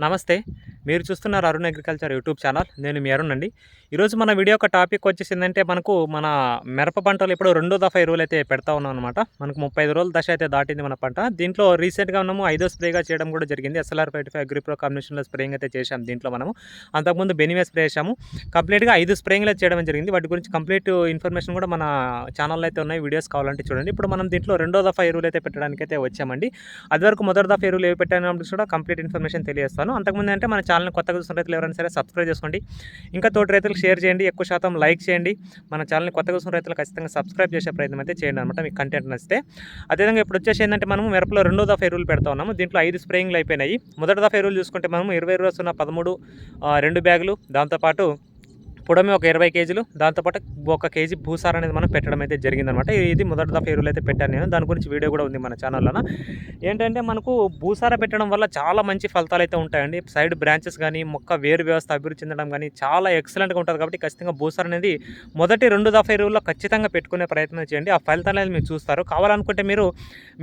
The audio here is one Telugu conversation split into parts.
నమస్తే. మీరు చూస్తున్నారు అరుణ్ అగ్రికల్చర్ యూట్యూబ్ ఛానల్. నేను మీ అరుణ్ అండి. ఈరోజు మన వీడియో ఒక టాపిక్ వచ్చేసి ఏంటంటే మనకు మన మిరప పంటలు ఇప్పుడు రెండో దఫా ఎరువులు అయితే పెడతా ఉన్నాం అనమాట మనకు ముప్పై ఐదు రోజుల దశ అయితే దాటింది మన పంట. దీంట్లో రీసెంట్గా ఉన్నాము ఐదో స్ప్రేగా చేయడం కూడా జరిగింది. ఎస్ఎల్ఆర్ ఫైవ్ ఫైవ్ అగ్రిప్రో కాంబినేషన్లో స్ప్రేయింగ్ అయితే చేశాం దీంట్లో మనము. అంతకుముందు బెనివే స్ప్రే చేశాము. కంప్లీట్గా ఐదు స్ప్రేయింగ్లు చేయడం జరిగింది. వాటి గురించి కంప్లీట్ ఇన్ఫర్మేషన్ కూడా మన ఛానల్లో అయితే ఉన్నాయి. వీడియోస్ కావాలంటే చూడండి. ఇప్పుడు మనం దీంట్లో రెండో దఫా ఎరువులు అయితే పెట్టడానికి అయితే వచ్చామండి. అది వరకు మొదటి దఫా ఎరువులు ఏవి పెట్టాను కూడా కంప్లీట్ ఇన్ఫర్మేషన్ తెలియజేస్తాను. అంతకుముందు అంటే మన ఛానల్ని కొత్తగా చూసిన రైతులు ఎవరైనా సరే సబ్స్క్రైబ్ చేసుకోండి. ఇంకా తోటి రైతులకు షేర్ చేయండి ఎక్కువ శాతం లైక్ చేయండి. మన ఛానల్ని కొత్తగా చూసిన రైతులు ఖచ్చితంగా సబ్స్క్రైబ్ చేసే ప్రయత్నం అయితే చేయండి అనమాట మీకు కంటెంట్ నచ్చితే. అదేవిధంగా ఇప్పుడు వచ్చేసి ఏంటంటే మనం మిరపలో రెండో దఫా ఎరువులు పెడతా ఉన్నాము. దీంట్లో ఐదు స్ప్రేయింగ్లు అయిపోయినాయి. మొదటి దఫా ఎరువులు చూసుకుంటే మనం ఇరవై రోజున పదమూడు రెండు బ్యాగులు. దాంతోపాటు పొడమే ఒక ఇరవై కేజీలు. దాంతోపాటు ఒక కేజీ భూసార అనేది మనం పెట్టడం అయితే జరిగిందనమాట ఇది మొదటి దఫా ఎరువులు అయితే పెట్టాను నేను. దాని గురించి వీడియో కూడా ఉంది మన ఛానల్లోన. ఏంటంటే మనకు భూసార పెట్టడం వల్ల చాలా మంచి ఫలితాలు అయితే ఉంటాయండి. సైడ్ బ్రాంచెస్ కానీ మొక్క వేరు వ్యవస్థ అభివృద్ధి చెందడం కానీ చాలా ఎక్సలెంట్గా ఉంటుంది కాబట్టి ఖచ్చితంగా భూసార అనేది మొదటి రెండు దఫా ఎరువుల్లో ఖచ్చితంగా పెట్టుకునే ప్రయత్నం చేయండి. ఆ ఫలితాలు అనేది మీరు చూస్తారు. కావాలనుకుంటే మీరు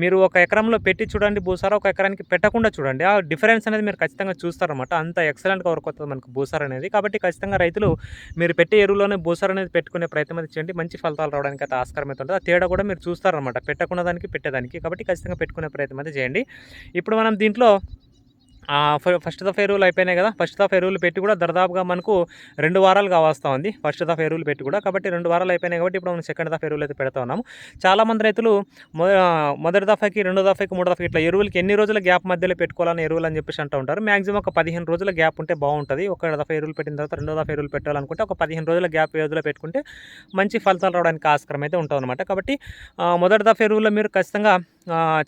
మీరు ఒక ఎకరంలో పెట్టి చూడండి భూసార. ఒక ఎకరానికి పెట్టకుండా చూడండి. ఆ డిఫరెన్స్ అనేది మీరు ఖచ్చితంగా చూస్తారన్నమాట. అంత ఎక్సలెంట్గా వర్క్ అవుతుంది మనకు భూసార అనేది. కాబట్టి ఖచ్చితంగా రైతులు మీరు పెట్టే ఎరువులోనే భూసార అనేది పెట్టుకునే ప్రయత్నం అయితే చేయండి. మంచి ఫలితాలు రావడానికి అయితే ఆస్కారం అయితే ఉంటుంది. ఆ తేడా కూడా మీరు చూస్తారనమాట పెట్టకున్న దానికి పెట్టేదానికి. కాబట్టి ఖచ్చితంగా పెట్టుకునే ప్రయత్నం అయితే చేయండి. ఇప్పుడు మనం దీంట్లో ఫస్ట్ దఫా ఎరువులు అయిపోయినాయి కదా. ఫస్ట్ దఫా ఎరువులు పెట్టి కూడా దర్దాపుగా మనకు రెండు వారాలు కావస్తా ఉంది. ఫస్ట్ దఫా ఎరువులు పెట్టి కూడా కాబట్టి రెండు వారాలు అయిపోయినాయి కాబట్టి ఇప్పుడు మనం సెకండ్ దఫా ఎరువులు అయితే పెడతా ఉన్నాము. చాలా మంది రైతులు మొదటి దఫాకి రెండో దఫాకి మూడో దఫాకి ఇట్లా ఎరువులకి ఎన్ని రోజుల గ్యాప్ మధ్యలో పెట్టుకోవాలని ఎరువులు అని చెప్పేసి అంటూ ఉంటారు. మాక్సిమం ఒక పదిహేను రోజుల గ్యాప్ ఉంటే బాగుంటుంది. ఒక దఫా ఎరువులు పెట్టిన తర్వాత రెండో దఫా ఎరువులు పెట్టాలనుకుంటే ఒక పదిహేను రోజుల గ్యాప్ వ్యవధిలో పెట్టుకుంటే మంచి ఫలితాలు రావడానికి ఆస్కారం అయితే ఉంటుంది అనమాట కాబట్టి మొదటి దఫా ఎరువుల్లో మీరు ఖచ్చితంగా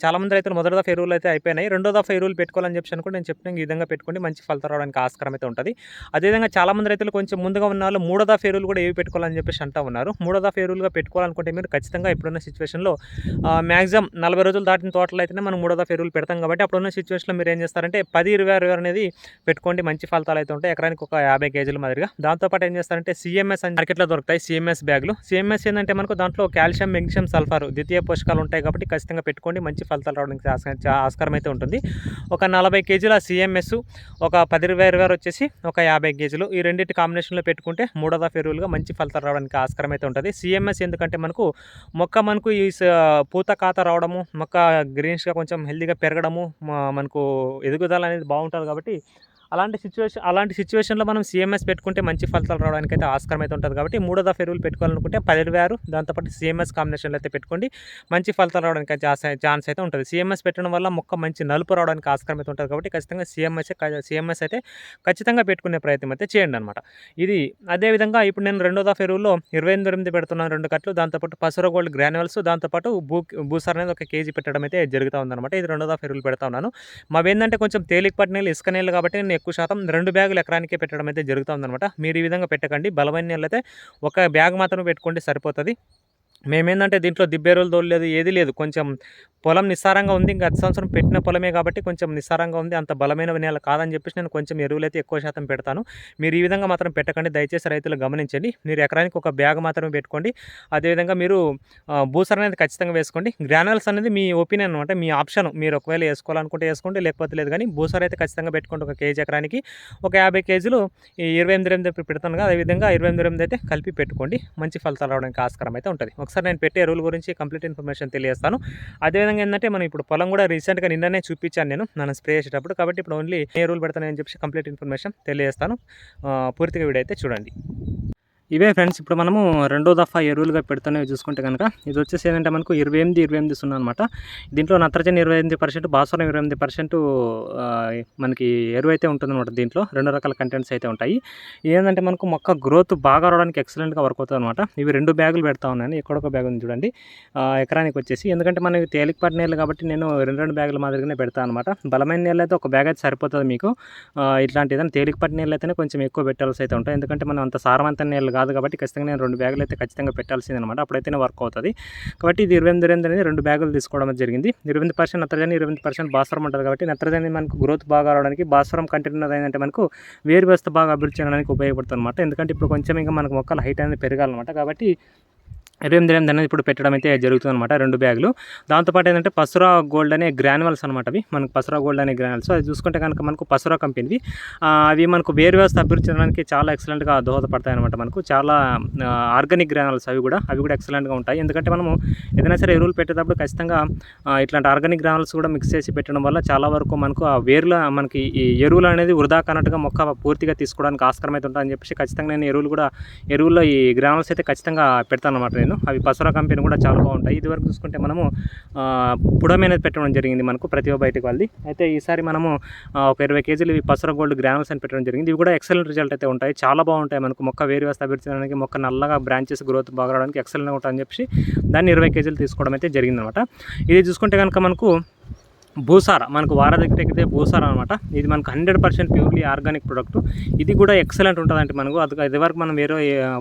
చాలామంది రైతులు మొదటి దఫా ఎరువులు అయితే అయిపోయినాయి. రెండో దఫా ఎరువులు పెట్టుకోవాలని చెప్పి అనుకుంటే నేను చెప్పిన ఈ విధంగా పెట్టుకోండి మంచి ఫలితాలు రావడానికి ఆస్కారం అయితే ఉంటుంది. అదేవిధంగా చాలామంది రైతులు కొంచెం ముందుగా ఉన్న వాళ్ళు మూడో దఫా ఎరువులు కూడా ఏవి పెట్టుకోవాలని చెప్పేసి అంటూ ఉన్నారు. మూడో దఫా ఎరువులుగా పెట్టుకోవాలనుకుంటే మీరు ఖచ్చితంగా ఇప్పుడున్న సిచ్యువేషన్లో మ్యాక్సిమం నలభై రోజులు దాటిన తోటలు అయితేనే మనం మూడో దఫా ఎరువులు పెడతాం కాబట్టి అప్పుడున్న సిచ్యువేషన్లో మీరు ఏం చేస్తారంటే పది ఇరవై అరవై అనేది పెట్టుకోండి మంచి ఫలితాలు అయితే ఉంటాయి. ఎకరానికి ఒక యాభై కేజీల మాదిరిగా. దాంతోపాటు ఏం చేస్తారంటే సిఎంఎస్ అని మార్కెట్లో దొరుకుతాయి సీఎంఎస్ బ్యాగులు. సీఎంఎస్ ఏంటంటే మనకు దాంట్లో కాల్షియం మెగ్నీషియం సల్ఫర్ ద్వితీయ పోషకాలు ఉంటాయి కాబట్టి ఖచ్చితంగా పెట్టుకోండి. మంచి ఫలితాలు రావడానికి ఆస్క- ఆస్కారం అయితే ఉంటుంది. ఒక నలభై కేజీల సిఎంఎస్ ఒక పది ఇరవై ఇరవై వచ్చేసి ఒక యాభై కేజీలు. ఈ రెండింటి కాంబినేషన్లో పెట్టుకుంటే మూడో దఫా ఎరువులుగా మంచి ఫలితాలు రావడానికి ఆస్కారం అయితే ఉంటుంది. సిఎంఎస్ ఎందుకంటే మనకు మొక్క మనకు ఈ స- పూత ఖాత రావడము మొక్క గ్రీన్స్గా కొంచెం హెల్దీగా పెరగడము మనకు ఎదుగుదల అనేది బాగుంటుంది కాబట్టి అలాంటి సిచ్యువేషన్ అలాంటి సిచ్యువేషన్లో మనం సిఎంఎస్ పెట్టుకుంటే మంచి ఫలితాలు రావడానికి అయితే ఆస్కారం అయితే ఉంటుంది కాబట్టి మూడో దఫా ఎరువులు పెట్టుకోవాలనుకుంటే పదిహేడు ఇరవై ఆరు దాంతోపాటు సిఎంఎస్ కాంబినేషన్లో అయితే పెట్టుకోండి. మంచి ఫలితాలు రావడానికి అయితే ఛాన్స్ అయితే ఉంటుంది. సిఎంఎస్ పెట్టడం వల్ల మొక్క మంచి నలుపు రావడానికి ఆస్కారం అయితే ఉంటుంది కాబట్టి ఖచ్చితంగా సిఎంఎస్ సిఎంఎస్ అయితే ఖచ్చితంగా పెట్టుకునే ప్రయత్నం అయితే చేయండి అనమాట ఇది అదేవిధంగా ఇప్పుడు నేను రెండో దఫా ఎరువులో ఇరవై ఎనిమిది ఎనిమిది పెడుతున్నాను రెండు కట్లు. దాంతోపాటు పసుర గోల్డ్ గ్రాన్యువల్స్ దాంతోపాటు భూ భూసార్ అనేది ఒక కేజీ పెట్టడం అయితే జరుగుతూ ఉందన్నమాట. ఇది రెండో దఫా ఎరువులు పెడతా ఉన్నాను. మావి ఏంటంటే కొంచెం తేలికపాటి నీళ్ళు ఇసుక నీళ్ళు కాబట్టి నేను ఎక్కువ శాతం రెండు బ్యాగులు ఎకరానికే పెట్టడం అయితే జరుగుతుందనమాట మీరు ఈ విధంగా పెట్టకండి. బలమైన నీళ్ళు అయితే ఒక బ్యాగ్ మాత్రమే పెట్టుకోండి సరిపోతుంది. మేమేందంటే దీంట్లో దిబ్బేరులు తోలలేదు ఏది లేదు. కొంచెం పొలం నిస్సారంగా ఉంది. గత సంవత్సరం పెట్టిన పొలమే కాబట్టి కొంచెం నిస్సారంగా ఉంది. అంత బలమైన నేల కాదని చెప్పేసి నేను కొంచెం ఎరువులు అయితే ఎక్కువ శాతం పెడతాను. మీరు ఈ విధంగా మాత్రం పెట్టకండి. దయచేసి రైతులు గమనించండి. మీరు ఎకరానికి ఒక బ్యాగ్ మాత్రమే పెట్టుకోండి. అదేవిధంగా మీరు ఆ, భూసారం అనేది ఖచ్చితంగా వేసుకోండి. గ్రానల్స్ అనేది మీ ఒపీనియన్ అనమాట. మీ ఆప్షన్. మీరు ఒకవేళ వేసుకోవాలనుకుంటే వేసుకోండి. లేకపోతే లేదు కానీ భూసార అయితే ఖచ్చితంగా పెట్టుకోండి. ఒక కేజీ ఎకరానికి ఒక యాభై కేజీలు ఈ ఇరవై ఎనిమిది ఎనిమిది పెడతాను కదా. అదేవిధంగా ఇరవై ఎనిమిది ఎనిమిది అయితే కలిపి పెట్టుకోండి. మంచి ఫలితాలు రావడానికి ఆస్కారం అయితే ఉంటుంది. ఒకసారి నేను పెట్టే ఎరువుల గురించి కంప్లీట్ ఇన్ఫర్మేషన్ తెలియజేస్తాను. అదేవిధంగా ఏంటంటే మనం ఇప్పుడు పొలం కూడా రీసెంట్గా నిన్ననే చూపించాను నేను. నన్ను స్ప్రే చేసేటప్పుడు. కాబట్టి ఇప్పుడు ఓన్లీ ఏ రూల్ పెడతానని చెప్పి కంప్లీట్ ఇన్ఫర్మేషన్ తెలియజేస్తాను. పూర్తిగా వీడియో అయితే చూడండి. ఇవే ఫ్రెండ్స్ ఇప్పుడు మనము రెండో దఫా ఎరువులుగా పెడుతున్నవి చూసుకుంటే కనుక ఇది వచ్చేసి ఏంటంటే మనకు ఇరవై ఎనిమిది ఇరవై ఎనిమిది సున్నా అనమాట దీంట్లో నత్రజని ఇరవై ఎనిమిది పర్సెంట్ భాస్వరం ఇరవై ఎనిమిది పర్సెంట్ మనకి ఎరువు అయితే ఉంటుందన్నమాట దీంట్లో. రెండు రకాల కంటెంట్స్ అయితే ఉంటాయి. ఏంటంటే మనకు మొక్క గ్రోత్ బాగా రావడానికి ఎక్సలెంట్గా వర్క్ అవుతుంది అనమాట ఇవి రెండు బ్యాగులు పెడతా ఉన్నాను. ఎక్కడొక బ్యాగ్ ఉంది చూడండి. ఎకరానికి వచ్చేసి. ఎందుకంటే మనకి తేలికపాటి నీళ్ళు కాబట్టి నేను రెండు రెండు బ్యాగుల మాదిరిగానే పెడతాను అనమాట బలమైన నీళ్ళు అయితే ఒక బ్యాగ్ అయితే సరిపోతుంది మీకు. ఇట్లాంటి ఏదైనా తేలికపాటి నీళ్ళు అయితేనే కొంచెం ఎక్కువ పెట్టాల్సి అయితే ఉంటాయి. ఎందుకంటే మనం అంత సారవంత నీళ్ళు కాదు. కాదు కాబట్టి ఖచ్చితంగా నేను రెండు బ్యాగులు అయితే ఖచ్చితంగా పెట్టాల్సింది అనమాట అప్పుడైతేనే వర్క్ అవుతుంది. కాబట్టి ఇది ఇరవై ఎనిమిది అనేది రెండు బ్యాగులు తీసుకోవడం జరిగింది. ఇరవై ఎనిమిది పర్సెంట్ నత్రజని ఇరవై పర్సెంట్ భాస్వరం ఉంటుంది కాబట్టి నత్రజని మనకు గ్రోత్ బాగా రావడానికి భాస్వరం కంటెంట్ ఏంటంటే మనకు వేరు వ్యవస్థ బాగా అభివృద్ధి చేయడానికి ఉపయోగపడుతుంది అనమాట ఎందుకంటే ఇప్పుడు కొంచెం ఇంకా మనకు మొక్కల హైట్ అనేది పెరగాలన్నమాట. కాబట్టి ఇరవై ఎనిమిది ఎనిమిది అనేది ఇప్పుడు పెట్టడం అయితే జరుగుతుందన్నమాట రెండు బ్యాగులు. దాంతోపాటు ఏంటంటే పసురా గోల్డ్ అనే గ్రాన్యువల్స్ అనమాట అవి. మనకు పసురా గోల్డ్ అనే గ్రాన్యువల్స్. అది చూసుకుంటే కనుక మనకు పసురా కంపెనీవి. అవి మనకు వేరు వ్యవస్థ అభివృద్ధి చెందడానికి చాలా ఎక్సలెంట్గా దోహదపడతాయి అనమాట మనకు. చాలా ఆర్గానిక్ గ్రానల్స్ అవి కూడా అవి కూడా ఎక్సలెంట్గా ఉంటాయి. ఎందుకంటే మనము ఏదైనా సరే ఎరువులు పెట్టేటప్పుడు ఖచ్చితంగా ఇట్లాంటి ఆర్గానిక్ గ్రానల్స్ కూడా మిక్స్ చేసి పెట్టడం వల్ల చాలా వరకు మనకు ఆ వేరుల మనకి ఈ ఎరువులు అనేది వృధా కానట్టుగా మొక్క పూర్తిగా తీసుకోవడానికి ఆస్కారం అయితే ఉంటుందని చెప్పేసి ఖచ్చితంగా నేను ఎరువులు కూడా ఎరువుల్లో ఈ గ్రానల్స్ అయితే ఖచ్చితంగా పెడతాను అనమాట నేను. అవి పసురా కంపెనీ కూడా చాలా బాగుంటాయి. ఇదివరకు చూసుకుంటే మనము ఆ, పెట్టడం జరిగింది మనకు ప్రతిభ బయటకు వాళ్ళది. అయితే ఈసారి మనము ఒక ఇరవై కేజీలు ఇవి పసుర గోల్డ్ గ్రానల్స్ అని పెట్టడం జరిగింది. ఇవి కూడా ఎక్సలెంట్ రిజల్ట్ అయితే ఉంటాయి. చాలా బాగుంటాయి మనకు. మొక్క వేరు వ్యవస్థ అభివృద్ధి మొక్క నల్లగా బ్రాంచెస్ గ్రోత్ బాగా రావడానికి ఎక్సలెంట్ ఉంటాయని చెప్పి దాన్ని ఇరవై కేజీలు తీసుకోవడం అయితే జరిగిందనమాట. ఇది చూసుకుంటే కనుక మనకు భూసార మనకు వార దగ్గర ఎక్కితే భూసార అనమాట ఇది మనకు hundred percent purely organic product ఇది కూడా ఎక్సలెంట్ ఉంటుందంటే మనకు. అది ఇదివరకు మనం వేరే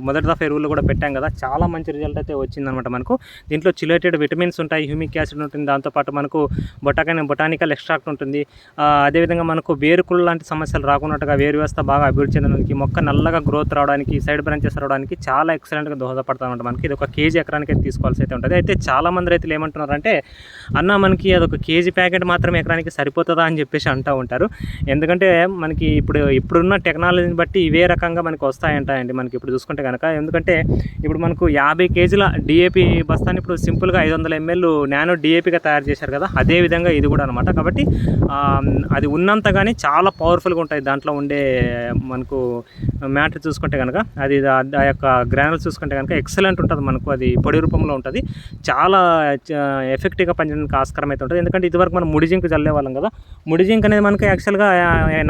మొదటి దఫా ఎరువులు కూడా పెట్టాం కదా చాలా మంచి రిజల్ట్ అయితే వచ్చిందనమాట మనకు. దీంట్లో చిలేటెడ్ విటమిన్స్ ఉంటాయి హ్యూమిక్ యాసిడ్ ఉంటుంది దాంతోపాటు మనకు బొటాకని బొటానికల్ ఎక్స్ట్రాక్ట్ ఉంటుంది. అదేవిధంగా మనకు వేరుకుళ్ళు లాంటి సమస్యలు రాకున్నట్టుగా వేరు వ్యవస్థ బాగా అభివృద్ధి చెందడానికి మొక్క నల్లగా గ్రోత్ రావడానికి సైడ్ బ్రాంచెస్ రావడానికి చాలా ఎక్సలెంట్గా దోహదపడుతుంది మనకి. ఇది ఒక కేజీ ఎకరానికి అయితే తీసుకోవాల్సి అయితే ఉంటుంది. అయితే చాలామంది రైతులు ఏమంటున్నారంటే అన్న మనకి అదొక కేజీ ప్యాకెట్ మాత్రం ఎకరానికి సరిపోతుందా అని చెప్పేసి అంటూ ఉంటారు. ఎందుకంటే మనకి ఇప్పుడు ఇప్పుడున్న టెక్నాలజీని బట్టి ఇవే రకంగా మనకు వస్తాయంటాయండి మనకి ఇప్పుడు చూసుకుంటే కనుక ఎందుకంటే ఇప్పుడు మనకు యాభై కేజీల డిఏపి బస్తాని ఇప్పుడు సింపుల్గా ఐదు వందల ఎంఎల్ నానో డిఏపిగా తయారు చేశారు కదా అదే విధంగా ఇది కూడా అనమాట కాబట్టి అది అది ఉన్నంతగానే చాలా పవర్ఫుల్గా ఉంటాయి దాంట్లో ఉండే మనకు మ్యాటర్ చూసుకుంటే కనుక అది ఆ- యొక్క గ్రానల్ చూసుకుంటే కనుక ఎక్సలెంట్ ఉంటుంది మనకు అది పొడి రూపంలో ఉంటుంది. చాలా ఎఫెక్టివ్గా పనిచేయడానికి ఆస్కారం అయితే ఉంటుంది. ఎందుకంటే ఇదివరకు మనం ముడి జింక్ చల్లేవాళ్ళం కదా. ముడి జింక్ అనేది మనకి యాక్చువల్గా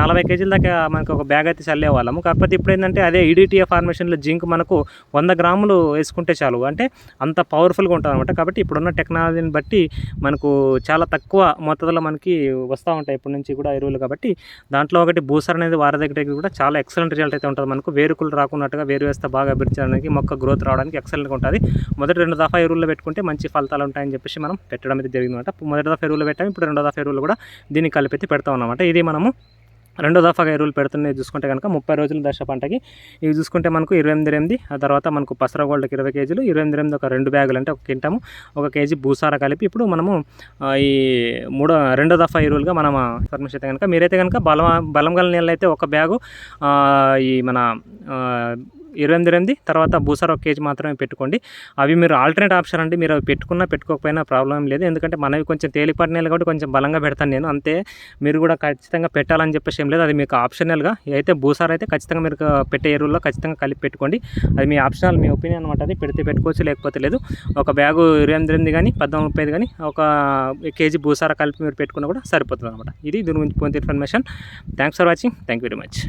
నలభై కేజీల దాకా మనకు ఒక బ్యాగ్ అయితే చల్లేవాళ్ళము. కాకపోతే ఇప్పుడు ఏంటంటే అదే ఈడిటిఏ ఫార్మేషన్లో జింక్ మనకు వంద గ్రాములు వేసుకుంటే చాలు. అంటే అంత పవర్ఫుల్గా ఉంటుంది అనమాట కాబట్టి ఇప్పుడున్న టెక్నాలజీని బట్టి మనకు చాలా తక్కువ మొత్తంలో మనకి వస్తూ ఉంటాయి ఇప్పటి నుంచి కూడా ఎరువులు. కాబట్టి దాంట్లో ఒకటి బూసర్ అనేది వారి దగ్గర కూడా చాలా ఎక్సలెంట్ రిజల్ట్ అయితే ఉంటుంది మనకు. వేరుకులు రాకున్నట్టుగా వేరు వేస్తే బాగా అభివృద్ధి మొక్క గ్రోత్ రావడానికి ఎక్సలెంట్గా ఉంటుంది. మొదటి రెండు దఫా ఎరువులు పెట్టుకుంటే మంచి ఫలితాలు ఉంటాయని చెప్పేసి మనం పెట్టడం అయితే జరిగింది అనమాట మొదటి దఫా ఎరువులు పెట్టాము. ఇప్పుడు రెండో దఫా ఎరువులు కూడా దీన్ని కలిపి పెడతా అన్నమాట. ఇది మనము రెండో దఫాగా ఎరువులు పెడుతున్నాయి చూసుకుంటే కనుక ముప్పై రోజుల దశ పంటకి. ఇవి చూసుకుంటే మనకు ఇరవై ఎనిమిది ఎనిమిది ఆ తర్వాత మనకు పసర గోల్డ్కి ఇరవై కేజీలు ఇరవై ఎనిమిది ఎనిమిది ఒక రెండు బ్యాగులు అంటే ఒక కింటాము ఒక కేజీ భూసార కలిపి ఇప్పుడు మనము ఈ మూడో రెండో దఫా ఎరువులుగా మనం పర్మిషన్ అయితే కనుక మీరైతే కనుక బలం బలం గల నీళ్ళు అయితే ఒక బ్యాగు ఈ మన ఇరవై ఎనిమిది ఎనిమిది తర్వాత భూసార ఒక కేజీ మాత్రమే పెట్టుకోండి. అవి మీరు ఆల్టర్నేట్ ఆప్షన్ అండి మీరు అవి పెట్టుకున్నా పెట్టుకోకపోయినా ప్రాబ్లం లేదు. ఎందుకంటే మనవి కొంచెం తేలిపాటి కాబట్టి కొంచెం బలంగా పెడతాను నేను. అంతే మీరు కూడా ఖచ్చితంగా పెట్టాలని చెప్పేసి ఏం లేదు. అది మీకు ఆప్షనల్గా. అయితే భూసార అయితే ఖచ్చితంగా మీరు పెట్టే ఎరువుల్లో ఖచ్చితంగా కలిపి పెట్టుకోండి. అది మీ ఆప్షనల్ మీ ఒపీనియన్ అనమాట అది. పెడితే పెట్టుకోవచ్చు లేకపోతే లేదు. ఒక బ్యాగు ఇరవై ఎనిమిది ఎనిమిది కానీ పద్నాలుగు ముప్పై కానీ ఒక కేజీ భూసార కలిపి మీరు పెట్టుకున్నా కూడా సరిపోతుంది అనమాట ఇది దీని గురించి పూర్తి information. Thanks for watching. Thank you very much.